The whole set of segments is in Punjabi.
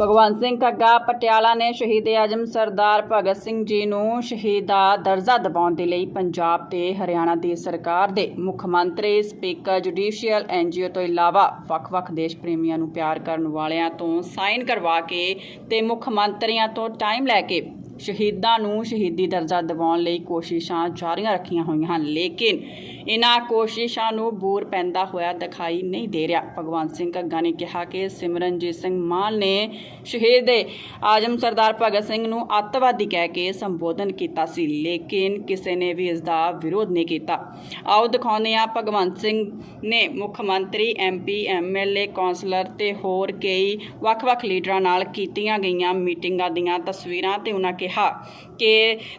ਭਗਵੰਤ ਸਿੰਘ ਘੱਗਾ ਪਟਿਆਲਾ ਨੇ ਸ਼ਹੀਦ ਆਜਮ ਸਰਦਾਰ ਭਗਤ ਸਿੰਘ ਜੀ ਨੂੰ ਸ਼ਹੀਦ ਦਾ ਦਰਜਾ ਦਿਵਾਉਣ ਦੇ ਲਈ ਪੰਜਾਬ ਤੇ ਹਰਿਆਣਾ ਦੀ ਸਰਕਾਰ ਦੇ ਮੁੱਖ ਮੰਤਰੀ, ਸਪੀਕਰ, ਜੁਡੀਸ਼ੀਅਲ ਐਨਜੀਓ ਤੋਂ ਇਲਾਵਾ ਵੱਖ-ਵੱਖ ਦੇਸ਼ ਪ੍ਰੇਮੀਆਂ ਨੂੰ ਪਿਆਰ ਕਰਨ ਵਾਲਿਆਂ ਤੋਂ ਸਾਈਨ ਕਰਵਾ ਕੇ ਤੇ ਮੁੱਖ ਮੰਤਰੀਆਂ ਤੋਂ ਟਾਈਮ ਲੈ ਕੇ ਸ਼ਹੀਦਾਂ ਨੂੰ ਸ਼ਹੀਦੀ ਦਰਜਾ ਦਿਵਾਉਣ ਲਈ ਕੋਸ਼ਿਸ਼ਾਂ ਜਾਰੀਆਂ ਰੱਖੀਆਂ ਹੋਈਆਂ ਹਨ, ਲੇਕਿਨ ਇਨ੍ਹਾਂ ਕੋਸ਼ਿਸ਼ਾਂ ਨੂੰ ਬੂਰ ਪੈਂਦਾ ਹੋਇਆ ਦਿਖਾਈ ਨਹੀਂ ਦੇ ਰਿਹਾ। ਭਗਵੰਤ ਸਿੰਘ ਘੱਗਾ ਨੇ ਕਿਹਾ ਕਿ ਸਿਮਰਨਜੀਤ ਸਿੰਘ ਮਾਨ ਨੇ ਸ਼ਹੀਦ ਆਜਮ ਸਰਦਾਰ ਭਗਤ ਸਿੰਘ ਨੂੰ ਅੱਤਵਾਦੀ ਕਹਿ ਕੇ ਸੰਬੋਧਨ ਕੀਤਾ ਸੀ, ਲੇਕਿਨ ਕਿਸੇ ਨੇ ਵੀ ਇਸ ਦਾ ਵਿਰੋਧ ਨਹੀਂ ਕੀਤਾ। ਆਓ ਦਿਖਾਉਂਦੇ ਹਾਂ ਭਗਵੰਤ ਸਿੰਘ ਨੇ ਮੁੱਖ ਮੰਤਰੀ ਐਮਪੀ ਐਮਐਲਏ ਕੌਂਸਲਰ ਤੇ ਹੋਰ ਕਈ ਵੱਖ-ਵੱਖ ਲੀਡਰਾਂ ਨਾਲ ਕੀਤੀਆਂ ਗਈਆਂ ਮੀਟਿੰਗਾਂ ਦੀਆਂ ਤਸਵੀਰਾਂ ਤੇ ਉਹਨਾਂ ਕਿਹਾ ਕਿ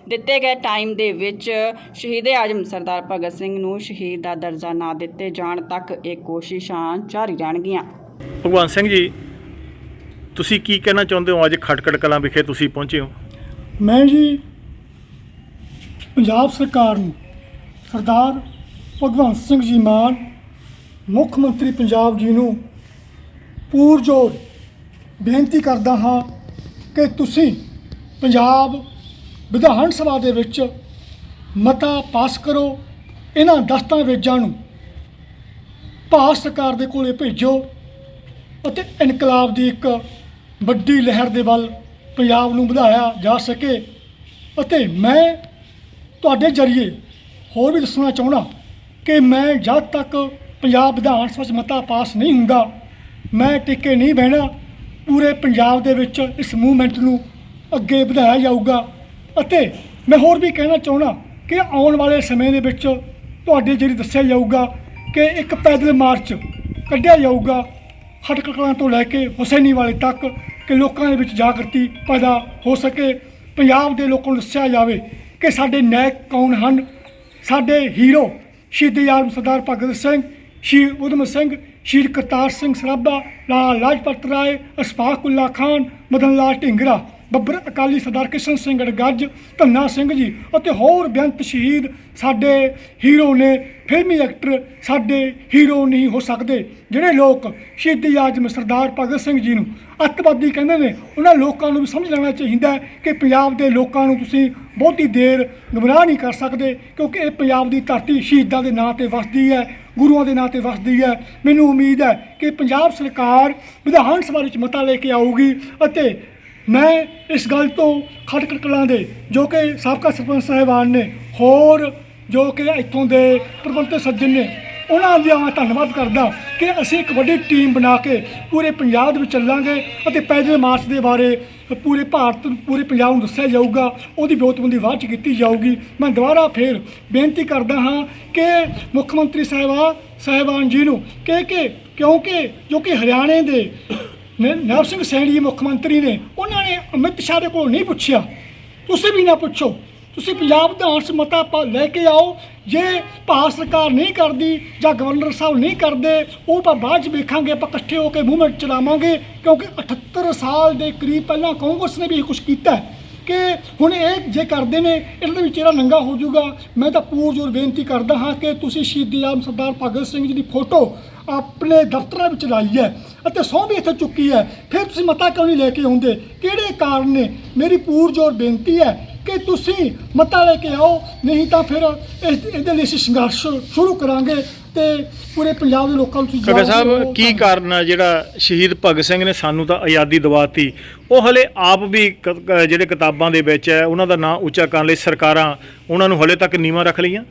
ਦਿੱਤੇ ਗਏ ਟਾਈਮ ਦੇ ਵਿੱਚ ਸ਼ਹੀਦ ਆਜਮ ਸਰਦਾਰ ਭਗਤ ਸਿੰਘ ਨੂੰ ਸ਼ਹੀਦ ਦਾ ਦਰਜਾ ਨਾ ਦਿੱਤੇ ਜਾਣ ਤੱਕ ਇਹ ਕੋਸ਼ਿਸ਼ਾਂ ਜਾਰੀ ਰਹਿਣਗੀਆਂ। ਭਗਵੰਤ ਸਿੰਘ ਜੀ ਤੁਸੀਂ ਕੀ ਕਹਿਣਾ ਚਾਹੁੰਦੇ ਹੋ? ਅੱਜ ਖਟਕੜ ਕਲਾਂ ਵਿਖੇ ਤੁਸੀਂ ਪਹੁੰਚੇ ਹੋ। ਮੈਂ ਜੀ ਪੰਜਾਬ ਸਰਕਾਰ ਨੂੰ ਸਰਦਾਰ ਭਗਵੰਤ ਸਿੰਘ ਜੀ ਮਾਨ ਮੁੱਖ ਮੰਤਰੀ ਪੰਜਾਬ ਜੀ ਨੂੰ ਪੂਰਜੋਰ ਬੇਨਤੀ ਕਰਦਾ ਹਾਂ ਕਿ ਤੁਸੀਂ ਪੰਜਾਬ ਵਿਧਾਨ ਸਭਾ ਦੇ ਵਿੱਚ ਮਤਾ ਪਾਸ ਕਰੋ, ਇਹਨਾਂ ਦਸਤਾਵੇਜ਼ਾਂ ਨੂੰ ਭਾਰਤ ਸਰਕਾਰ ਦੇ ਕੋਲੇ ਭੇਜੋ ਅਤੇ ਇਨਕਲਾਬ ਦੀ ਇੱਕ ਵੱਡੀ ਲਹਿਰ ਦੇ ਵੱਲ ਪੰਜਾਬ ਨੂੰ ਵਧਾਇਆ ਜਾ ਸਕੇ। ਅਤੇ ਮੈਂ ਤੁਹਾਡੇ ਜਰੀਏ ਹੋਰ ਵੀ ਦੱਸਣਾ ਚਾਹੁੰਦਾ ਕਿ ਮੈਂ ਜਦ ਤੱਕ ਪੰਜਾਬ ਵਿਧਾਨ ਸਭਾ 'ਚ ਮਤਾ ਪਾਸ ਨਹੀਂ ਹੁੰਦਾ, ਮੈਂ ਟਿੱਕੇ ਨਹੀਂ ਬਹਿਣਾ, ਪੂਰੇ ਪੰਜਾਬ ਦੇ ਵਿੱਚ ਇਸ ਮੂਵਮੈਂਟ ਨੂੰ ਅੱਗੇ ਵਧਾਇਆ ਜਾਊਗਾ। ਅਤੇ ਮੈਂ ਹੋਰ ਵੀ ਕਹਿਣਾ ਚਾਹੁੰਦਾ ਕਿ ਆਉਣ ਵਾਲੇ ਸਮੇਂ ਦੇ ਵਿੱਚ ਤੁਹਾਡੇ ਜਿਹੜੀ ਦੱਸਿਆ ਜਾਊਗਾ ਕਿ ਇੱਕ ਪੈਦਲ ਮਾਰਚ ਕੱਢਿਆ ਜਾਊਗਾ ਖਟਕੜ ਕਲਾਂ ਤੋਂ ਲੈ ਕੇ ਹੁਸੈਨੀ ਵਾਲੇ ਤੱਕ ਕਿ ਲੋਕਾਂ ਦੇ ਵਿੱਚ ਜਾਗਰਤੀ ਪੈਦਾ ਹੋ ਸਕੇ। ਪੰਜਾਬ ਦੇ ਲੋਕਾਂ ਨੂੰ ਦੱਸਿਆ ਜਾਵੇ ਕਿ ਸਾਡੇ ਨਾਇਕ ਕੌਣ ਹਨ? ਸਾਡੇ ਹੀਰੋ ਸ਼ਹੀਦ ਆਜ਼ਮ ਸਰਦਾਰ ਭਗਤ ਸਿੰਘ, ਸ਼ਹੀਦ ਉਧਮ ਸਿੰਘ, ਸ਼ਹੀਦ ਕਰਤਾਰ ਸਿੰਘ ਸਰਾਭਾ, ਲਾਲਾ ਲਾਜਪਤ ਰਾਏ, ਅਸ਼ਫਾਕ ਉੱਲਾ ਖਾਨ, ਮਦਨ ਲਾਲ ਢਿੰਗਰਾ। ਬੱਬਰ ਅਕਾਲੀ ਸਰਦਾਰ ਕਿਸ਼ਨ ਸਿੰਘ ਅੜਗੱਜ, ਧੰਨਾ ਸਿੰਘ ਜੀ ਅਤੇ ਹੋਰ ਬੇਅੰਤ ਸ਼ਹੀਦ ਸਾਡੇ ਹੀਰੋ ਨੇ, ਫਿਲਮੀ ਐਕਟਰ ਸਾਡੇ ਹੀਰੋ ਨਹੀਂ ਹੋ ਸਕਦੇ, ਜਿਹੜੇ ਲੋਕ ਸ਼ਹੀਦੀ ਆਜ਼ਮ ਸਰਦਾਰ ਭਗਤ ਸਿੰਘ ਜੀ ਨੂੰ ਅੱਤਵਾਦੀ ਕਹਿੰਦੇ ਨੇ, ਉਹਨਾਂ ਲੋਕਾਂ ਨੂੰ ਵੀ ਸਮਝ ਲੈਣਾ ਚਾਹੀਦਾ ਕਿ ਪੰਜਾਬ ਦੇ ਲੋਕਾਂ ਨੂੰ ਤੁਸੀਂ ਬਹੁਤੀ ਦੇਰ ਗੁੰਮਰਾਹ ਨਹੀਂ ਕਰ ਸਕਦੇ, ਕਿਉਂਕਿ ਇਹ ਪੰਜਾਬ ਦੀ ਧਰਤੀ ਸ਼ਹੀਦਾਂ ਦੇ ਨਾਂ ਤੇ ਵਸਦੀ ਹੈ, ਗੁਰੂਆਂ ਦੇ ਨਾਂ ਤੇ ਵਸਦੀ ਹੈ। ਮੈਨੂੰ ਉਮੀਦ ਹੈ ਕਿ ਪੰਜਾਬ ਸਰਕਾਰ ਵਿਧਾਨ ਸਭਾ ਵਿੱਚ ਮਤਾ ਲੈ ਕੇ ਆਊਗੀ ਅਤੇ ਮੈਂ ਇਸ ਗੱਲ ਤੋਂ ਖਟਕੜ ਕਲਾਂ ਦੇ, ਜੋ ਕਿ ਸਾਬਕਾ ਸਰਪੰਚ ਸਾਹਿਬਾਨ ਨੇ, ਹੋਰ ਜੋ ਕਿ ਇੱਥੋਂ ਦੇ ਪ੍ਰਬੰਧਕ ਸੱਜਣ ਨੇ, ਉਹਨਾਂ ਦਾ ਮੈਂ ਧੰਨਵਾਦ ਕਰਦਾ ਕਿ ਅਸੀਂ ਇੱਕ ਵੱਡੀ ਟੀਮ ਬਣਾ ਕੇ ਪੂਰੇ ਪੰਜਾਬ ਦੇ ਵਿੱਚ ਚੱਲਾਂਗੇ ਅਤੇ ਪੈਦਲ ਮਾਰਚ ਦੇ ਬਾਰੇ ਪੂਰੇ ਭਾਰਤ ਨੂੰ, ਪੂਰੇ ਪੰਜਾਬ ਨੂੰ ਦੱਸਿਆ ਜਾਊਗਾ, ਉਹਦੀ ਵਿਉਂਤਬੰਦੀ ਬਾਅਦ ਚ ਕੀਤੀ ਜਾਊਗੀ। ਮੈਂ ਦੁਬਾਰਾ ਫੇਰ ਬੇਨਤੀ ਕਰਦਾ ਹਾਂ ਕਿ ਮੁੱਖ ਮੰਤਰੀ ਸਾਹਿਬਾ, ਸਾਹਿਬਾਨ ਜੀ ਨੂੰ, ਕਿ ਕਿ ਕਿਉਂਕਿ ਜੋ ਕਿ ਹਰਿਆਣੇ ਦੇ ਨਵ ਸਿੰਘ ਸੈਣੀ ਮੁੱਖ ਮੰਤਰੀ ਨੇ, ਉਹਨਾਂ ਨੇ ਅਮਿਤ ਸ਼ਾਹ ਦੇ ਕੋਲ ਨਹੀਂ ਪੁੱਛਿਆ। ਤੁਸੀਂ ਵੀ ਨਾ ਪੁੱਛੋ। ਤੁਸੀਂ ਪੰਜਾਬ ਵਿਧਾਨ ਸਭਾ ਮਤਾ ਲੈ ਕੇ ਆਓ। ਜੇ ਭਾਰਤ ਸਰਕਾਰ ਨਹੀਂ ਕਰਦੀ ਜਾਂ ਗਵਰਨਰ ਸਾਹਿਬ ਨਹੀਂ ਕਰਦੇ, ਉਹ ਆਪਾਂ ਬਾਅਦ ਚ ਵੇਖਾਂਗੇ, ਆਪਾਂ ਇਕੱਠੇ ਹੋ ਕੇ ਮੂਵਮੈਂਟ ਚਲਾਵਾਂਗੇ, ਕਿਉਂਕਿ 78 ਸਾਲ ਦੇ ਕਰੀਬ ਪਹਿਲਾਂ ਕਾਂਗਰਸ ਨੇ ਵੀ ਇਹ ਕੁਝ ਕੀਤਾ ਕਿ ਹੁਣ ਇਹ ਜੇ ਕਰਦੇ ਨੇ ਇਹਨਾਂ ਦੇ ਵਿੱਚ ਚਿਹਰਾ ਨੰਗਾ ਹੋ ਜਾਊਗਾ, ਮੈਂ ਤਾਂ ਪੂਰਜੋਰ ਬੇਨਤੀ ਕਰਦਾ ਹਾਂ ਕਿ ਤੁਸੀਂ ਸ਼ਹੀਦੀ ਆਮ ਸਰਦਾਰ ਭਗਤ ਸਿੰਘ ਜੀ ਦੀ ਫੋਟੋ ਆਪਣੇ ਦਫ਼ਤਰਾਂ ਵਿੱਚ ਲਾਈ ਹੈ ਅਤੇ ਸਹੁੰ ਵੀ ਇੱਥੇ ਚੁੱਕੀ ਹੈ। ਫਿਰ ਤੁਸੀਂ ਮਤਾ ਕਿਉਂ ਨਹੀਂ ਲੈ ਕੇ ਆਉਂਦੇ? ਕਿਹੜੇ ਕਾਰਨ ਨੇ? ਮੇਰੀ ਪੂਰਜੋਰ ਬੇਨਤੀ ਹੈ ਕਿ ਤੁਸੀਂ ਮਤਾ ਲੈ ਕੇ ਆਓ, ਨਹੀਂ ਤਾਂ ਫਿਰ ਇਸ ਇਹਦੇ ਲਈ ਅਸੀਂ ਸੰਘਰਸ਼ ਸ਼ੁਰੂ ਕਰਾਂਗੇ। ਤੇ ਪੂਰੇ ਪੰਜਾਬ ਦੇ ਲੋਕਾਂ ਨੂੰ ਤੁਸੀਂ ਜਵਾਬ ਸਾਹਿਬ। ਕੀ ਕਾਰਨ ਆ ਜਿਹੜਾ ਸ਼ਹੀਦ ਭਗਤ ਸਿੰਘ ਨੇ ਸਾਨੂੰ ਤਾਂ ਆਜ਼ਾਦੀ ਦਿਵਾਤੀ ਉਹ ਹਲੇ ਆਪ ਵੀ ਕ- ਕ- ਜਿਹੜੇ ਕਿਤਾਬਾਂ ਦੇ ਵਿੱਚ ਹੈ ਉਹਨਾਂ ਦਾ ਨਾਂ ਉੱਚਾ ਕਰਨ ਲਈ ਸਰਕਾਰਾਂ ਉਹਨਾਂ ਨੂੰ ਹਲੇ ਤੱਕ ਨੀਵਾਂ ਰੱਖ ਲਈਆਂ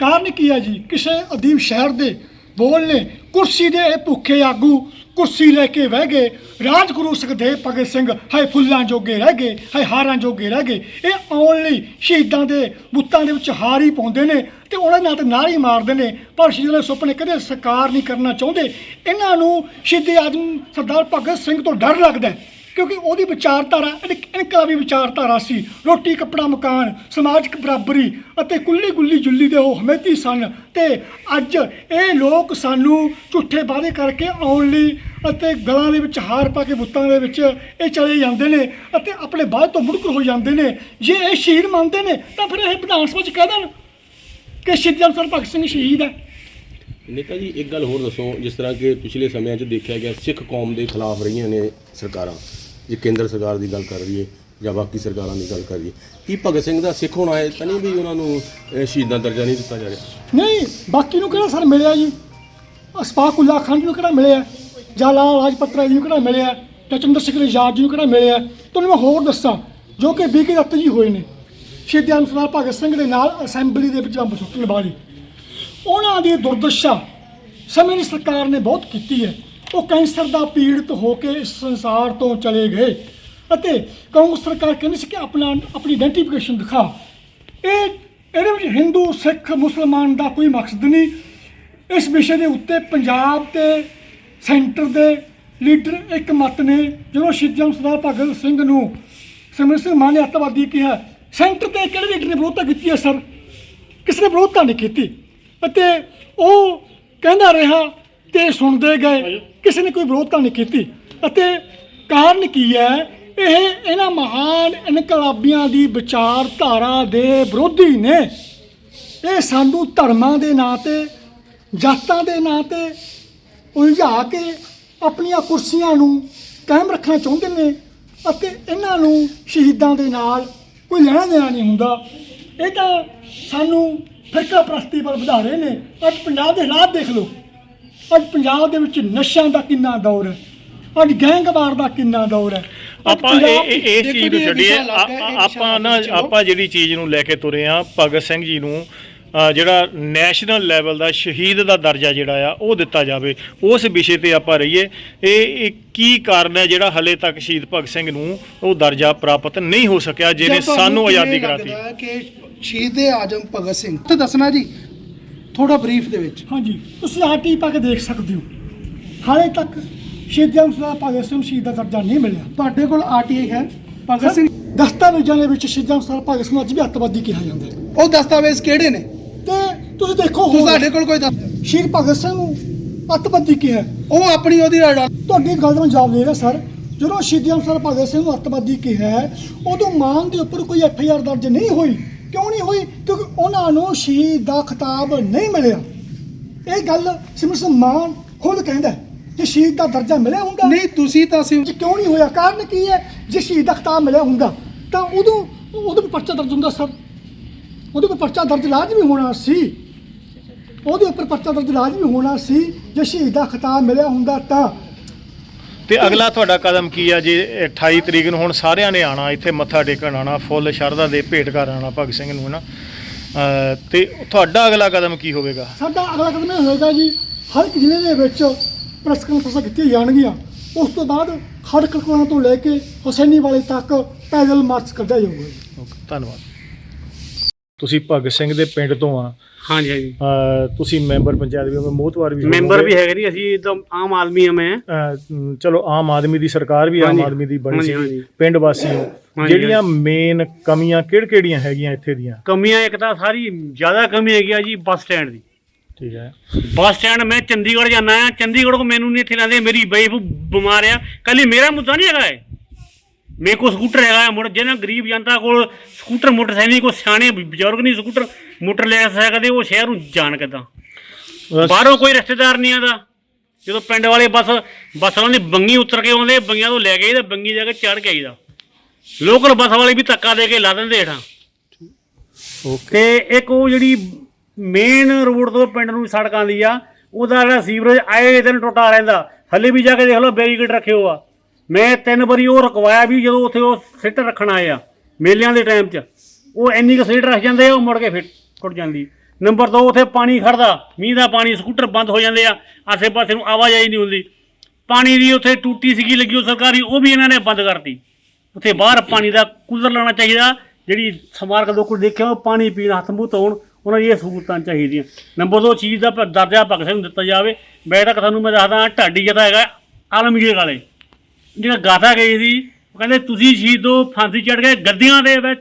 ਕਾਰਨ ਕੀ ਹੈ ਜੀ ਕਿਸੇ ਅਦੀਮ ਸ਼ਹਿਰ ਦੇ ਬੋਲ ਨੇ ਕੁਰਸੀ ਦੇ ਇਹ ਭੁੱਖੇ ਆਗੂ ਕੁਰਸੀ ਲੈ ਕੇ ਬਹਿ ਗਏ। ਰਾਜਗੁਰੂ ਸੁਖਦੇਵ ਭਗਤ ਸਿੰਘ, ਹਾਏ ਫੁੱਲਾਂ ਜੋਗੇ ਰਹਿ ਗਏ, ਹਾਏ ਹਾਰਾਂ ਜੋਗੇ ਰਹਿ ਗਏ। ਇਹ ਆਉਣ ਲਈ ਸ਼ਹੀਦਾਂ ਦੇ ਬੁੱਤਾਂ ਦੇ ਵਿੱਚ ਹਾਰ ਹੀ ਪਾਉਂਦੇ ਨੇ ਤੇ ਉਹਨਾਂ ਨਾਲ ਤੇ ਨਾਰੀ ਮਾਰਦੇ ਨੇ। ਪਰ ਸ਼ਹੀਦਾਂ ਦੇ ਸੁਪਨੇ ਕਦੇ ਸਾਕਾਰ ਨਹੀਂ ਕਰਨਾ ਚਾਹੁੰਦੇ। ਇਹਨਾਂ ਨੂੰ ਸ਼ਹੀਦ ਆਜ਼ਮ ਸਰਦਾਰ ਭਗਤ ਸਿੰਘ ਤੋਂ ਡਰ ਲੱਗਦਾ ਹੈ। ਕਿਉਂਕਿ ਉਹਦੀ ਵਿਚਾਰਧਾਰਾ ਇਨਕ- ਇਨਕਲਾਬੀ ਵਿਚਾਰਧਾਰਾ ਸੀ। ਰੋਟੀ, ਕੱਪੜਾ, ਮਕਾਨ, ਸਮਾਜਿਕ ਬਰਾਬਰੀ ਅਤੇ ਕੁੱਲੀ ਗੁੱਲੀ ਜੁੱਲੀ ਦੇ ਉਹ ਹਮੇਤੀ ਸਨ ਤੇ ਅੱਜ ਇਹ ਲੋਕ ਸਾਨੂੰ ਝੂਠੇ ਵਾਅਦੇ ਕਰਕੇ ਆਉਣ ਲਈ ਅਤੇ ਗਲਾਂ ਦੇ ਵਿੱਚ ਹਾਰ ਪਾ ਕੇ ਬੁੱਤਾਂ ਦੇ ਵਿੱਚ ਇਹ ਚਲੇ ਜਾਂਦੇ ਨੇ ਅਤੇ ਆਪਣੇ ਬਾਅਦ ਤੋਂ ਮੁੜਕ ਹੋ ਜਾਂਦੇ ਨੇ। ਜੇ ਇਹ ਸ਼ਹੀਦ ਮੰਨਦੇ ਨੇ, ਤਾਂ ਫਿਰ ਇਹ ਵਿਧਾਨ ਸਭਾ 'ਚ ਕਹਿ ਦੇਣ ਕਿ ਸ਼ਹੀਦ ਜਨ ਸਰ ਭਗਤ ਸਿੰਘ ਸ਼ਹੀਦ ਹੈ। ਨੇਤਾ ਜੀ, ਇੱਕ ਗੱਲ ਹੋਰ ਦੱਸੋ, ਜਿਸ ਤਰ੍ਹਾਂ ਕਿ ਪਿਛਲੇ ਸਮਿਆਂ 'ਚ ਦੇਖਿਆ ਗਿਆ ਸਿੱਖ ਕੌਮ ਦੇ ਖਿਲਾਫ ਰਹੀਆਂ ਨੇ ਸਰਕਾਰਾਂ। ਜੇ ਕੇਂਦਰ ਸਰਕਾਰ ਦੀ ਗੱਲ ਕਰ ਰਹੀਏ ਜਾਂ ਬਾਕੀ ਸਰਕਾਰਾਂ ਦੀ ਗੱਲ ਕਰੀਏ ਕੀ ਭਗਤ ਸਿੰਘ ਦਾ ਸਿੱਖ ਹੋਣਾ ਹੈ ਤਾਂ ਨਹੀਂ ਵੀ ਉਹਨਾਂ ਨੂੰ ਅਹ, ਸ਼ਹੀਦਾਂ ਦਰਜਾ ਨਹੀਂ ਦਿੱਤਾ ਜਾ ਰਿਹਾ? ਨਹੀਂ ਬਾਕੀ ਨੂੰ ਕਿਹੜਾ ਸਰ ਮਿਲਿਆ ਜੀ? ਅਸਫਾਕੁੱਲਾ ਖਾਨ ਜੀ ਨੂੰ ਕਿਹੜਾ ਮਿਲਿਆ? ਜਾਂ ਲਾਲ ਲਾਜਪਤ ਰਾਏ ਜੀ ਨੂੰ ਕਿਹੜਾ ਮਿਲਿਆ? ਜਾਂ ਚੰਦਰ ਸ਼ੇਖਰ ਆਜ਼ਾਦ ਜੀ ਨੂੰ ਕਿਹੜਾ ਮਿਲਿਆ? ਤੁਹਾਨੂੰ ਮੈਂ ਹੋਰ ਦੱਸਾਂ ਜੋ ਕਿ ਬੀਕੇ ਦੱਤ ਜੀ ਹੋਏ ਨੇ ਸ਼ਹੀਦ ਆਲਮ ਸਰਦਾਰ ਭਗਤ ਸਿੰਘ ਦੇ ਨਾਲ ਅਸੈਂਬਲੀ ਦੇ ਵਿੱਚ ਅੰਬ ਸੁੱਟਣ ਵਾਲੀ ਉਹਨਾਂ ਦੀ ਦੁਰਦਸ਼ਾ ਸਮੇਂ ਦੀ ਸਰਕਾਰ ਨੇ ਬਹੁਤ ਕੀਤੀ ਹੈ। ਉਹ ਕੈਂਸਰ ਦਾ ਪੀੜਤ ਹੋ ਕੇ ਇਸ ਸੰਸਾਰ ਤੋਂ ਚਲੇ ਗਏ। ਅਤੇ ਕਾਂਗਰਸ ਸਰਕਾਰ ਕਹਿੰਦੀ ਸੀ ਕਿ ਆਪਣਾ ਆਪਣੀ ਆਇਡੈਂਟੀਫਿਕੇਸ਼ਨ ਦਿਖਾ। ਇਹ ਇਹਦੇ ਵਿੱਚ ਹਿੰਦੂ ਸਿੱਖ ਮੁਸਲਮਾਨ ਦਾ ਕੋਈ ਮਕਸਦ ਨਹੀਂ। ਇਸ ਵਿਸ਼ੇ ਦੇ ਉੱਤੇ ਪੰਜਾਬ ਤੇ ਸੈਂਟਰ ਦੇ ਲੀਡਰ ਇੱਕ ਮਤ ਨੇ ਜਦੋਂ ਸ਼ਹੀਦ ਜਮ ਸਰਦਾਰ ਭਗਤ ਸਿੰਘ ਨੂੰ ਸਿਮਰਨ ਸਿੰਘ ਮਾਨ ਨੇ ਅੱਤਵਾਦੀ ਕਿਹਾ। ਸੈਂਟਰ ਤੇ ਕਿਹੜੇ ਲੀਡਰ ਨੇ ਵਿਰੋਧਤਾ ਕੀਤੀ ਹੈ, ਸਰ? ਕਿਸੇ ਨੇ ਵਿਰੋਧਤਾ ਨਹੀਂ ਕੀਤੀ। ਅਤੇ ਉਹ ਕਹਿੰਦਾ ਰਿਹਾ ਤੇ ਸੁਣਦੇ ਗਏ। ਕਿਸੇ ਨੇ ਕੋਈ ਵਿਰੋਧਤਾ ਨਹੀਂ ਕੀਤੀ। ਅਤੇ ਕਾਰਨ ਕੀ ਹੈ? ਇਹ ਇਹਨਾਂ ਮਹਾਨ ਇਨਕਲਾਬੀਆਂ ਦੀ ਵਿਚਾਰਧਾਰਾ ਦੇ ਵਿਰੋਧੀ ਨੇ। ਇਹ ਸਾਨੂੰ ਧਰਮਾਂ ਦੇ ਨਾਂ ਤੇ ਜਾਤਾਂ ਦੇ ਨਾਂ ਤੇ ਉਲਝਾ ਕੇ ਆਪਣੀਆਂ ਕੁਰਸੀਆਂ ਨੂੰ ਕਾਇਮ ਰੱਖਣਾ ਚਾਹੁੰਦੇ ਨੇ ਅਤੇ ਇਹਨਾਂ ਨੂੰ ਸ਼ਹੀਦਾਂ ਦੇ ਨਾਲ ਕੋਈ ਲੈਣਾ ਦੇਣਾ ਨਹੀਂ ਹੁੰਦਾ। ਇਹ ਤਾਂ ਸਾਨੂੰ ਫਿਰਕਾ ਪ੍ਰਸਤੀ ਵੱਲ ਵਧਾ ਰਹੇ ਨੇ। ਅੱਜ ਪੰਜਾਬ ਦੇ ਹਾਲਾਤ ਦੇਖ ਲਓ। ਅੱਜ ਪੰਜਾਬ ਦੇ ਵਿੱਚ ਨਸ਼ਿਆਂ ਦਾ ਕਿੰਨਾ ਦੌਰ ਹੈ ਅੱਜ ਗੈਂਗਵਾਰ ਦਾ ਕਿੰਨਾ ਦੌਰ ਹੈ ਆਪਾਂ ਇਹ ਇਹ- ਚੀਜ਼ ਨੂੰ ਛੱਡੀਏ ਆਪਾਂ ਨਾ। ਆਪਾਂ ਜਿਹੜੀ ਚੀਜ਼ ਨੂੰ ਲੈ ਕੇ ਤੁਰੇ ਆ ਭਗਤ ਸਿੰਘ ਜੀ ਨੂੰ ਜਿਹੜਾ ਨੈਸ਼ਨਲ ਲੈਵਲ ਦਾ ਸ਼ਹੀਦ ਦਾ ਦਰਜਾ ਜਿਹੜਾ ਆ ਉਹ ਦਿੱਤਾ ਜਾਵੇ। ਉਸ ਵਿਸ਼ੇ ਤੇ ਆਪਾਂ ਰਹੀਏ ਇਹ ਕੀ ਕਾਰਨ ਹੈ ਜਿਹੜਾ ਹਲੇ ਤੱਕ ਸ਼ਹੀਦ ਭਗਤ ਸਿੰਘ ਨੂੰ ਉਹ ਦਰਜਾ ਪ੍ਰਾਪਤ ਨਹੀਂ ਹੋ ਸਕਿਆ ਜਿਹਨੇ ਸਾਨੂੰ ਆਜ਼ਾਦੀ ਕਰਾਤੀ? ਕਿ ਸ਼ਹੀਦ ਆਜਮ ਭਗਤ ਸਿੰਘ? ਤੇ ਦੱਸਣਾ ਜੀ ਥੋੜਾ ਬਰੀਫ ਦੇ ਵਿੱਚ। ਹਾਂਜੀ। ਤੁਸੀਂ ਆਰਟੀ ਪਾ ਕੇ ਦੇਖ ਸਕਦੇ ਹੋ। ਹਾਲੇ ਤੱਕ ਸ਼ਹੀਦ ਜਮ ਸਰਦਾਰ ਭਗਤ ਸਿੰਘ ਨੂੰ ਸ਼ਹੀਦ ਦਾ ਦਰਜਾ ਨਹੀਂ ਮਿਲਿਆ। ਤੁਹਾਡੇ ਕੋਲ ਆਰਟੀਆਈ ਹੈ। ਭਗਤ ਸਿੰਘ ਦਸਤਾਵੇਜ਼ਾਂ ਦੇ ਵਿੱਚ ਸ਼ਹੀਦ ਸਰਦਾਰ ਭਗਤ ਸਿੰਘ ਨੂੰ ਅੱਜ ਵੀ ਅੱਤਵਾਦੀ ਕਿਹਾ ਜਾਂਦਾ ਹੈ। ਉਹ ਦਸਤਾਵੇਜ਼ ਕਿਹੜੇ ਨੇ? ਤੇ ਤੁਸੀਂ ਦੇਖੋ ਹੋਰ। ਤੁਹਾਡੇ ਕੋਲ ਕੋਈ ਦਸ- ਸ਼ਹੀਦ ਭਗਤ ਸਿੰਘ ਨੂੰ ਅੱਤਵਾਦੀ ਕਿਹਾ ਉਹ ਆਪਣੀ ਉਹਦੀ ਅਡਾ- ਤੁਹਾਡੀ ਗੱਲ ਦਾ ਮੈਂ ਜਵਾਬ ਦੇ ਰਿਹਾ ਸਰ। ਜਦੋਂ ਸ਼ਹੀਦ ਸਰਦਾਰ ਭਗਤ ਸਿੰਘ ਨੂੰ ਅੱਤਵਾਦੀ ਕਿਹਾ ਹੈ, ਉਦੋਂ ਮਾਨ ਦੇ ਉੱਪਰ ਕੋਈ ਐਫ ਆਈ ਆਰ ਦਰਜ ਨਹੀਂ ਹੋਈ। ਕਿਉਂ ਨਹੀਂ ਹੋਈ? ਕਿਉਂਕਿ ਉਹਨਾਂ ਨੂੰ ਸ਼ਹੀਦ ਦਾ ਖਿਤਾਬ ਨਹੀਂ ਮਿਲਿਆ। ਇਹ ਗੱਲ ਸਿਮਰ ਸਿੰਘ ਮਾਨ ਖੁਦ ਕਹਿੰਦਾ। ਜੇ ਸ਼ਹੀਦ ਦਾ ਦਰਜਾ ਮਿਲਿਆ ਹੁੰਦਾ। ਨਹੀਂ ਤੁਸੀਂ ਤਾਂ ਜੇ ਕਿਉਂ ਨਹੀਂ ਹੋਇਆ? ਕਾਰਨ ਕੀ ਹੈ? ਜੇ ਸ਼ਹੀਦ ਦਾ ਖਿਤਾਬ ਮਿਲਿਆ ਹੁੰਦਾ ਤਾਂ ਉਦੋਂ ਉਹਦੇ ਉੱਪਰ ਪਰਚਾ ਦਰਜ ਹੁੰਦਾ ਸਰ। ਉਹਦੇ ਉੱਪਰ ਪਰਚਾ ਦਰਜ ਲਾਜ਼ਮੀ ਹੋਣਾ ਸੀ। ਉਹਦੇ ਉੱਪਰ ਪਰਚਾ ਦਰਜ ਲਾਜ਼ਮੀ ਹੋਣਾ ਸੀ। ਜੇ ਸ਼ਹੀਦ ਦਾ ਖਿਤਾਬ ਮਿਲਿਆ ਹੁੰਦਾ ਤਾਂ ਤੇ ਅਗਲਾ ਤੁਹਾਡਾ ਕਦਮ ਕੀ ਆ ਜੇ? 28 ਤਰੀਕ ਨੂੰ ਹੁਣ ਸਾਰਿਆਂ ਨੇ ਆਣਾ ਇੱਥੇ ਮੱਥਾ ਟੇਕਣ ਆਣਾ ਫੁੱਲ ਸ਼ਰਧਾ ਦੇ ਭੇਟ ਕਰ ਆਣਾ ਭਗਤ ਸਿੰਘ ਨੂੰ ਹਨਾ? ਅ, ਤੇ ਤੁਹਾਡਾ ਅਗਲਾ ਕਦਮ ਕੀ ਹੋਵੇਗਾ? ਸਾਡਾ ਅਗਲਾ ਕਦਮ ਇਹ ਹੋਏਗਾ ਜੀ ਹਰ ਇੱਕ ਜ਼ਿਲ੍ਹੇ ਦੇ ਵਿੱਚ ਪ੍ਰੈਸ ਕਾਨਫਰੰਸਾਂ ਕੀਤੀਆਂ ਜਾਣਗੀਆਂ। ਉਸ ਤੋਂ ਬਾਅਦ ਖੜਕੜਕਲਾਂ ਤੋਂ ਲੈ ਕੇ ਹੁਸੈਨੀ ਵਾਲੇ ਤੱਕ ਪੈਦਲ ਮਾਰਚ ਕੱਢਿਆ ਜਾਊਗਾ ਜੀ। ਓਕੇ ਧੰਨਵਾਦ। ਤੁਸੀਂ ਭਗਤ ਸਿੰਘ ਦੇ ਪਿੰਡ ਤੋਂ ਆ ਹਾਂਜੀ ਹਾਂਜੀ। ਤੁਸੀਂ ਮੈਂਬਰ ਪੰਚਾਇਤ ਵੀ ਹੋ ਮੋਹਤਵਾਰ ਵੀ ਮੈਂਬਰ। ਵੀ ਹੈਗੇ ਨਹੀਂ ਅਸੀਂ ਤਾਂ ਆਮ ਆਦਮੀ ਆ ਮੈਂ। ਚਲੋ ਆਮ ਆਦਮੀ ਦੀ ਸਰਕਾਰ ਵੀ ਆਮ ਹਾਂਜੀ, ਆਦਮੀ ਦੀ ਬਣੀ ਹਾਂਜੀ, ਸੀ ਹਾਂਜੀ। ਪਿੰਡ ਵਾਸੀ ਹੋ ਹਾਂਜੀ, ਜਿਹੜੀਆਂ ਮੇਨ ਕਮੀਆਂ ਕਿਹੜ ਕਿਹੜੀਆਂ ਹੈਗੀਆਂ ਇੱਥੇ ਦੀਆਂ? ਕਮੀਆਂ ਇੱਕ ਤਾਂ ਸਾਰੀ ਜ਼ਿਆਦਾ ਕਮੀ ਹੈਗੀ ਆ ਜੀ ਬੱਸ ਸਟੈਂਡ ਦੀ। ਠੀਕ ਹੈ। ਬੱਸ ਸਟੈਂਡ ਮੈਂ ਚੰਡੀਗੜ੍ਹ ਜਾਣਾ ਆ ਚੰਡੀਗੜ੍ਹ ਕੋ ਮੈਨੂੰ ਨਹੀਂ ਇੱਥੇ ਲਾਉਂਦੇ ਮੇਰੀ ਵਾਈਫ ਬਿਮਾਰ ਆ। ਕੱਲੀ ਮੇਰਾ ਮੁੱਦਾ ਨਹੀਂ ਹੈਗਾ ਇਹ। ਮੇਰੇ ਕੋਲ ਸਕੂਟਰ ਹੈਗਾ ਮੁੜ ਜਿਹਨਾਂ ਗਰੀਬ ਜਨਤਾ ਕੋਲ ਸਕੂਟਰ ਮੋਟਰਸਾਈਕਲ ਕੋ ਸਿਆਣੇ ਬਜ਼ੁਰਗ ਨਹੀਂ ਸਕੂਟਰ ਮੋਟਰ ਲੈ ਸਕਦੇ ਉਹ ਸ਼ਹਿਰ ਨੂੰ ਜਾਣ ਕਿੱਦਾਂ? ਬਾਹਰੋਂ ਕੋਈ ਰਿਸ਼ਤੇਦਾਰ ਨਹੀਂ ਆਦਾ ਜਦੋਂ ਪਿੰਡ ਵਾਲੇ ਬੱਸ ਬੱਸ ਦੀ ਬੰਗੀ ਉਤਰ ਕੇ ਆਉਂਦੇ ਬੰਗੀਆਂ ਤੋਂ ਲੈ ਕੇ ਆਈਦਾ ਬੰਗੀ ਜਾ ਕੇ ਚੜ ਕੇ ਆਈਦਾ। ਲੋਕਲ ਬੱਸ ਵਾਲੇ ਵੀ ਧੱਕਾ ਦੇ ਕੇ ਲਾ ਦਿੰਦੇ ਹੇਠਾਂ। ਓਕੇ। ਤੇ ਇੱਕ ਉਹ ਜਿਹੜੀ ਮੇਨ ਰੋਡ ਤੋਂ ਪਿੰਡ ਨੂੰ ਸੜਕ ਆਉਂਦੀ ਆ ਉਹਦਾ ਜਿਹੜਾ ਸੀਵਰੇਜ ਆਏ ਦਿਨ ਟੁੱਟਾ ਰਹਿੰਦਾ। ਹੱਲੇ ਵੀ ਜਾ ਕੇ ਦੇਖ ਲਓ ਬੈਰੀਕੇਡ ਰੱਖੇ ਹੋ ਆ। ਮੈਂ ਤਿੰਨ ਵਾਰੀ ਉਹ ਰਕਵਾਇਆ ਵੀ ਜਦੋਂ ਉੱਥੇ ਉਹ ਸਿੱਟ ਰੱਖਣ ਆਏ ਆ, ਮੇਲਿਆਂ ਦੇ ਟਾਈਮ 'ਚ। ਉਹ ਇੰਨੀ ਕੁ ਸੀਟ ਰੱਖ ਜਾਂਦੇ ਆ, ਉਹ ਮੁੜ ਕੇ ਫਿਰ ਟੁੱਟ ਜਾਂਦੀ। ਨੰਬਰ 2 ਉੱਥੇ ਪਾਣੀ ਖੜਦਾ ਮੀਂਹ ਦਾ ਪਾਣੀ, ਸਕੂਟਰ ਬੰਦ ਹੋ ਜਾਂਦੇ ਆ, ਆਸੇ-ਪਾਸੇ ਨੂੰ ਆਵਾਜਾਈ ਨਹੀਂ ਹੁੰਦੀ। ਪਾਣੀ ਦੀ ਉੱਥੇ ਟੂਟੀ ਸੀਗੀ, ਲੱਗੀ ਉਹ ਸਰਕਾਰੀ, ਉਹ ਵੀ ਇਹਨਾਂ ਨੇ ਬੰਦ ਕਰਤੀ। ਉੱਥੇ ਬਾਹਰ ਪਾਣੀ ਦਾ ਕੂਲਰ ਲਾਉਣਾ ਚਾਹੀਦਾ, ਜਿਹੜੀ ਸਮਾਰਕ ਲੋਕ ਦੇਖਿਆ, ਉਹ ਪਾਣੀ ਪੀਣ ਹੱਥ ਮੂੰਹ ਧੋਣ, ਉਹਨਾਂ ਦੀ ਇਹ ਸਹੂਲਤਾਂ ਚਾਹੀਦੀਆਂ। ਨੰਬਰ 2 ਚੀਜ਼ ਦਾ ਦਰਜਾ ਭਗਤ ਸਿੰਘ ਨੂੰ ਦਿੱਤਾ ਜਾਵੇ। ਮੈਂ ਤਾਂ ਤੁਹਾਨੂੰ ਮੈਂ ਦੱਸਦਾ, ਢਾਡੀ ਜਦਾ ਹੈਗਾ, ਆਲਮਗੀਰ ਵਾਲੇ। ਜਿਹੜਾ ਗਾਥਾ ਗਈ ਸੀ ਉਹ ਕਹਿੰਦੇ ਤੁਸੀਂ ਸ਼ਹੀਦੋ ਫਾਂਸੀ ਚੜ ਗਏ। ਗੱਦੀਆਂ ਦੇ ਵਿੱਚ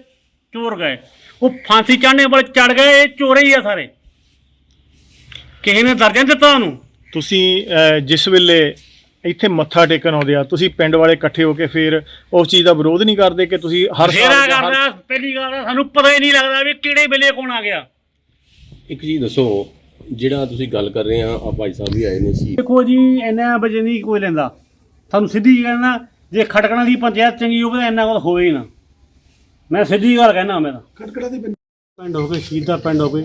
ਚੋਰ ਗਏ। ਉਹ ਫਾਂਸੀ ਚੜ੍ਹਨੇ ਵਾਲੇ ਚੜ ਗਏ ਇਹ ਚੋਰੇ ਹੀ ਆ ਸਾਰੇ। ਕਿਸੇ ਨੇ ਦਰਜਾ ਨਹੀਂ ਦਿੱਤਾ ਉਹਨੂੰ। ਤੁਸੀਂ ਅ, ਜਿਸ ਵੇਲੇ ਇੱਥੇ ਮੱਥਾ ਟੇਕਣ ਆਉਂਦੇ ਆ ਤੁਸੀਂ ਪਿੰਡ ਵਾਲੇ ਇਕੱਠੇ ਹੋ ਕੇ ਫਿਰ ਉਸ ਚੀਜ਼ ਦਾ ਵਿਰੋਧ ਨਹੀਂ ਕਰਦੇ ਕਿ ਤੁਸੀਂ ਹਰ ਫੇਰਾ ਸਾਲ ਕਰਦਾ ਪਹਿਲੀ ਗੱਲ ਤਾਂ ਸਾਨੂੰ ਪਤਾ ਹੀ ਨਹੀਂ ਲੱਗਦਾ ਵੀ ਕਿਹੜੇ ਵੇਲੇ ਕੌਣ ਆ ਗਿਆ। ਇੱਕ ਚੀਜ਼ ਦੱਸੋ ਜਿਹੜਾ ਤੁਸੀਂ ਗੱਲ ਕਰ ਰਹੇ ਆ ਆ ਭਾਈ ਸਾਹਿਬ ਵੀ ਆਏ ਨੇ ਸ਼ਹੀਦ। ਦੇਖੋ ਜੀ ਇੰਨਾ ਵਜੇ ਨਹੀਂ ਕੋਈ ਲੈਂਦਾ। ਤੁਹਾਨੂੰ ਸਿੱਧੀ ਜੀ ਕਹਿਣਾ ਜੇ ਖਟਕਣਾ ਦੀ ਪੰਚਾਇਤ ਚੰਗੀ ਹੋਵੇ ਤਾਂ ਇੰਨਾ ਕੁਝ ਹੋਵੇ ਹੀ ਨਾ। ਮੈਂ ਸਿੱਧੀ ਗੱਲ ਕਹਿਣਾ ਮੈਂ ਤਾਂ। ਖਟਕੜਾ ਦੇ ਪਿੰਡ ਪਿੰਡ ਹੋਵੇ ਸ਼ਹੀਦਾਂ ਪਿੰਡ ਹੋਵੇ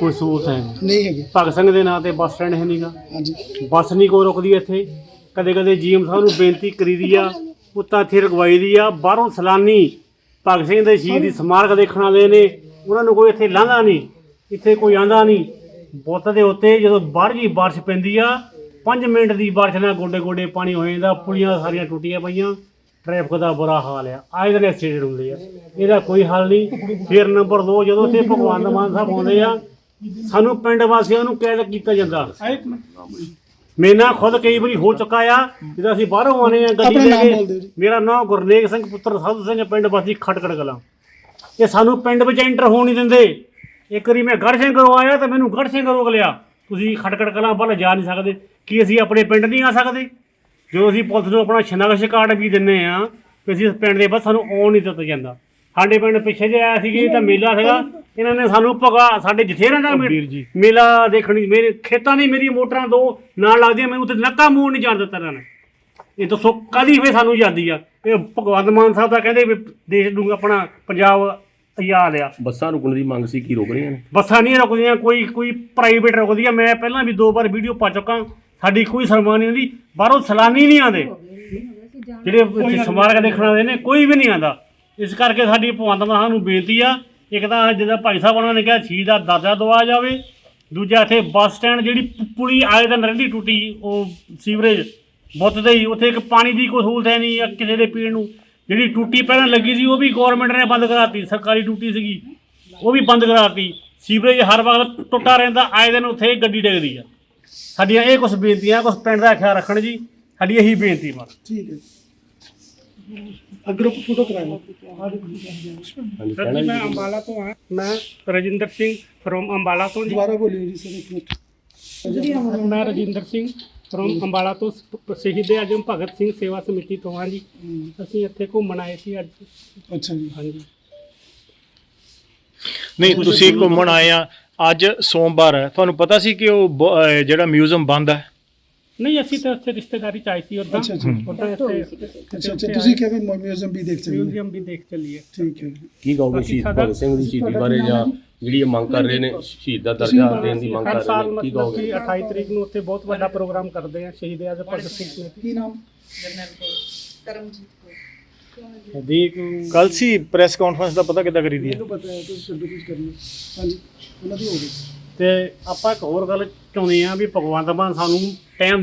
ਕੋਈ ਸਹੂਲਤ ਹੈ ਨਹੀਂ। ਨਹੀਂ ਹੈਗੇ। ਭਗਤ ਸਿੰਘ ਦੇ ਨਾਂ ਤੇ ਬੱਸ ਸਟੈਂਡ ਹੈ ਨਹੀਂਗਾ ਹਾਂਜੀ। ਬੱਸ ਨਹੀਂ ਕੋਈ ਰੁਕਦੀ ਇੱਥੇ। ਕਦੇ ਕਦੇ ਜੀਐਮ ਸਾਹਿਬ ਨੂੰ ਬੇਨਤੀ ਕਰੀਦੀ ਆ ਉੱਤਾਂ ਇੱਥੇ ਰਗਵਾਈ ਦੀ ਆ। ਬਾਹਰੋਂ ਸਲਾਨੀ ਭਗਤ ਸਿੰਘ ਦੇ ਸ਼ਹੀਦ ਦੀ ਸਮਾਰਕ ਦੇਖਣ ਆਉਂਦੇ ਨੇ। ਉਹਨਾਂ ਨੂੰ ਕੋਈ ਇੱਥੇ ਲਾਂਦਾ ਨਹੀਂ ਇੱਥੇ ਕੋਈ ਆਂਦਾ ਨਹੀਂ। ਬੁੱਤ ਦੇ ਉੱਤੇ ਜਦੋਂ ਬਾਹਰ ਜੀ ਬਾਰਿਸ਼ ਪੈਂਦੀ ਆ 5 ਮਿੰਟ ਦੀ ਬਾਰਿਸ਼ ਨਾਲ ਗੋਡੇ ਗੋਡੇ ਪਾਣੀ ਹੋ ਜਾਂਦਾ ਪੁਲੀਆਂ ਸਾਰੀਆਂ ਟੁੱਟੀਆਂ ਪਈਆਂ ਟ੍ਰੈਫਿਕ ਦਾ ਬੁਰਾ ਹਾਲ ਆ। ਆਏ ਦਿਨ ਐਕਸੀਡੈਂਟ ਹੁੰਦੇ ਆ। ਇਹਦਾ ਕੋਈ ਹੱਲ ਨਹੀਂ। ਫਿਰ ਨੰਬਰ 2 ਜਦੋਂ ਇੱਥੇ ਭਗਵਾਨ ਮਾਨ ਸਾਹਿਬ ਆਉਂਦੇ ਆ ਸਾਨੂੰ ਪਿੰਡ ਵਾਸੀਆਂ ਨੂੰ ਕੈਦ ਕੀਤਾ ਜਾਂਦਾ। ਮੇਰੇ ਨਾਲ ਖੁਦ ਕਈ ਵਾਰੀ ਹੋ ਚੁੱਕਾ ਆ ਜਦੋਂ ਅਸੀਂ ਬਾਹਰੋਂ ਆਉਨੇ ਆ ਗੱਡੀ ਲੈ ਕੇ। ਮੇਰਾ ਨਾਮ ਗੁਰਨੇਕ ਸਿੰਘ ਪੁੱਤਰ ਸਾਧੂ ਸਿੰਘ ਪਿੰਡ ਵਾਸੀ ਖਟਕੜ ਕਲਾਂ। ਇਹ ਸਾਨੂੰ ਪਿੰਡ ਵਿੱਚ ਐਂਟਰ ਹੋਣ ਨਹੀਂ ਦਿੰਦੇ। ਇੱਕ ਵਾਰੀ ਮੈਂ ਗੜ ਸਿੰਘ ਘਰੋਂ ਆਇਆ ਤਾਂ ਮੈਨੂੰ ਗੜ ਸਿੰਘ ਰੋਕ ਲਿਆ ਤੁਸੀਂ ਖਟਕੜ ਕਲਾਂ ਵੱਲ ਜਾ ਨਹੀਂ ਸਕਦੇ ਕੀ ਅਸੀਂ ਆਪਣੇ ਪਿੰਡ ਨਹੀਂ ਆ ਸਕਦੇ? ਜਦੋਂ ਅਸੀਂ ਪੁਲਿਸ ਨੂੰ ਆਪਣਾ ਸ਼ਨਾਖਤ ਕਾਰਡ ਵੀ ਦਿੰਨੇ ਆ ਕਿ ਅਸੀਂ ਇਸ ਪਿੰਡ ਦੇ ਬਸ ਸਾਨੂੰ ਆਉਣ ਨਹੀਂ ਦਿੱਤਾ ਜਾਂਦਾ। ਸਾਡੇ ਪਿੰਡ ਪਿੱਛੇ ਜੇ ਆਇਆ ਸੀਗੇ ਤਾਂ ਮੇਲਾ ਸੀਗਾ ਇਹਨਾਂ ਨੇ ਸਾਨੂੰ ਭਗਾ ਸਾਡੇ ਜਥੇਰਾਂ ਦਾ ਮੇਲਾ ਦੇਖਣੀ ਮੇਰੇ ਖੇਤਾਂ ਦੀ ਮੇਰੀ ਮੋਟਰਾਂ ਦੋ ਨਾਲ ਲੱਗਦੀਆਂ ਮੈਨੂੰ ਤੇ ਨੱਕਾ ਮੂੰਹ ਨਹੀਂ ਜਾਣ ਦਿੱਤਾ ਇਹਨਾਂ ਨੇ। ਇਹ ਦੱਸੋ ਕਾਦੀ ਫੇ ਸਾਨੂੰ ਜਾਂਦੀ ਆ? ਇਹ ਭਗਵੰਤ ਮਾਨ ਸਾਹਿਬ ਦਾ ਕਹਿੰਦੇ ਵੀ ਦੇਸ਼ ਨੂੰ ਆਪਣਾ ਪੰਜਾਬ ਆਜ਼ਾਦ ਆ ਬੱਸਾਂ ਰੁਕਣ ਦੀ ਮੰਗ ਸੀ ਕੀ ਰੋਕ ਰਹੀਆਂ ਨੇ? ਬੱਸਾਂ ਨਹੀਂ ਰੁਕਦੀਆਂ ਕੋਈ ਕੋਈ ਪ੍ਰਾਈਵੇਟ ਰੁਕਦੀ ਆ ਮੈਂ ਪਹਿਲਾਂ ਵੀ ਦੋ ਵਾਰ ਵੀਡੀਓ ਪਾ ਚੁੱਕਾ। ਸਾਡੀ ਕੋਈ ਸਰਮਾਨੀ ਨਹੀਂ ਹੁੰਦੀ। ਬਾਹਰੋਂ ਸਲਾਨੀ ਨਹੀਂ ਆਉਂਦੇ। ਜਿਹੜੇ ਇੱਥੇ ਸਮਾਰਕ ਦੇਖਣ ਆਉਂਦੇ ਨੇ ਕੋਈ ਵੀ ਨਹੀਂ ਆਉਂਦਾ। ਇਸ ਕਰਕੇ ਸਾਡੀ ਭਗਵੰਤ ਮਾਨ ਨੂੰ ਬੇਨਤੀ ਆ ਇੱਕ ਤਾਂ ਜਿਹਦਾ ਭਾਈ ਸਾਹਿਬ ਉਹਨਾਂ ਨੇ ਕਿਹਾ ਸ਼ਹੀਦ ਦਾ ਦਰਜਾ ਦਵਾ ਜਾਵੇ। ਦੂਜਾ ਇੱਥੇ ਬੱਸ ਸਟੈਂਡ ਜਿਹੜੀ ਪੁ- ਪੁਲੀ ਆਏ ਦਿਨ ਰਹਿੰਦੀ ਟੁੱਟੀ ਉਹ ਸੀਵਰੇਜ ਬੁੱਤ ਦੇ ਹੀ। ਉੱਥੇ ਇੱਕ ਪਾਣੀ ਦੀ ਕੋਈ ਸਹੂਲਤ ਹੈ ਨਹੀਂ ਜਾਂ ਕਿਸੇ ਦੇ ਪੀਣ ਨੂੰ। ਜਿਹੜੀ ਟੂਟੀ ਪਹਿਲਾਂ ਲੱਗੀ ਸੀ ਉਹ ਵੀ ਗਵਰਨਮੈਂਟ ਨੇ ਬੰਦ ਕਰਾਤੀ ਸਰਕਾਰੀ ਟੂਟੀ ਸੀਗੀ। ਉਹ ਵੀ ਬੰਦ ਕਰਾਤੀ। ਸੀਵਰੇਜ ਹਰ ਵਕਤ ਟੁੱਟਾ ਰਹਿੰਦਾ ਆਏ ਦਿਨ ਉੱਥੇ ਗੱਡੀ ਡਿੱਗਦੀ ਆ। ਸਾਡੀਆਂ ਇਹ ਕੁਝ ਬੇਨਤੀਆਂ ਕੁਝ ਪਿੰਡ ਦਾ ਖਿਆਲ ਰੱਖਣ ਜੀ। ਸਾਡੀ ਇਹੀ ਬੇਨਤੀ ਬਸ। ਠੀਕ ਹੈ। ਅਗਰ ਫੋਟੋ ਕਹਿਣਾ ਜੀ। ਮੈਂ ਅੰਬਾਲਾ ਤੋਂ ਹਾਂ ਮੈਂ ਰਜਿੰਦਰ ਸਿੰਘ ਫਰੋਮ ਅੰਬਾਲਾ ਤੋਂ ਜੀ। ਦੁਬਾਰਾ ਬੋਲਿਓ ਜੀ ਸਰ ਇੱਕ ਮਿੰਟ। ਮੈਂ ਰਜਿੰਦਰ ਸਿੰਘ। ਫਰੋਮ ਅੰਬਾਲਾ ਤੋਂ ਸ਼ਹੀਦ ਆਜਮ ਭਗਤ ਸਿੰਘ ਸੇਵਾ ਸਮਿਤੀ ਤੋਂ ਹਾਂ ਜੀ। ਅਸੀਂ ਇੱਥੇ ਘੁੰਮਣ ਆਏ ਸੀ ਅੱਜ। ਅੱਛਾ ਜੀ। ਹਾਂਜੀ। ਨਹੀਂ ਤੁਸੀਂ ਘੁੰਮਣ ਆਏ ਆ। ਅੱਜ ਸੋਮਵਾਰ ਹੈ। ਤੁਹਾਨੂੰ ਪਤਾ ਸੀ ਕਿ ਉਹ ਬ- ਅਹ ਜਿਹੜਾ ਮਿਊਜ਼ੀਅਮ ਬੰਦ ਹੈ? ਨਹੀਂ ਅਸੀਂ ਤਾਂ ਉੱਥੇ ਰਿਸ਼ਤੇਦਾਰੀ ਚ ਆਏ ਸੀ ਉਦਾਂ। ਅੱਛਾ ਜੀ। ਉਦਾਂ ਅੱਛਾ ਅੱਛਾ। ਤੁਸੀਂ ਕਿਹਾ ਵੀ ਮਿਊਜ਼ੀਅਮ ਵੀ ਦੇਖ ਸਕਦੇ ਮਿਊਜ਼ੀਅਮ ਵੀ ਦੇਖ ਚੱਲੀਏ। ਠੀਕ ਹੈ। ਕੀ ਕਹੋਗੇ ਬਾਕੀ ਸ਼ਹੀਦ ਭਗਤ ਸਿੰਘ ਦੀ ਸ਼ਹੀਦੀ ਬਾਰੇ ਜਾਂ ਜਿਹੜੀ ਇਹ ਮੰਗ ਕਰ ਰਹੇ ਨੇ ਸ਼ਹੀਦ ਦਾ ਦਰਜਾ ਦੇਣ ਦੀ ਮੰਗ ਹਰ ਕਰ ਸਾਲ ਰਹੇ ਨੇ ਕੀ ਮਤਲਬ ਕਹੋਗੇ? ਕਿ 28 ਤਰੀਕ ਨੂੰ ਉੱਥੇ ਬਹੁਤ ਵੱਡਾ ਪ੍ਰੋਗਰਾਮ ਕਰਦੇ ਆ ਸ਼ਹੀਦ ਆਜਮ ਭਗਤ ਸਿੰਘ ਸਮਿਤੀ ਕੀ ਨਾਮ? ਦੇਖ ਕੱਲ ਸੀ ਪ੍ਰੈਸ ਕਾਨਫਰੰਸ ਦਾ ਪਤਾ ਕਿੱਦਾਂ ਕਰੀਦੀ ਹੈ? ਮੈਨੂੰ ਪਤਾ ਹੈ ਤੁਸੀਂ ਛੱਡੋ ਕੁਝ ਕਰਨੀ ਹਾਂਜੀ ਉਹਨਾਂ ਦੀ ਹੋ ਗਈ। ਤੇ ਆਪਾਂ ਇੱਕ ਹੋਰ ਗੱਲ ਚਾਹੁੰਦੇ ਆ ਵੀ ਭਗਵੰਤ ਮਾਨ ਸਾਨੂੰ ਟਾਈਮ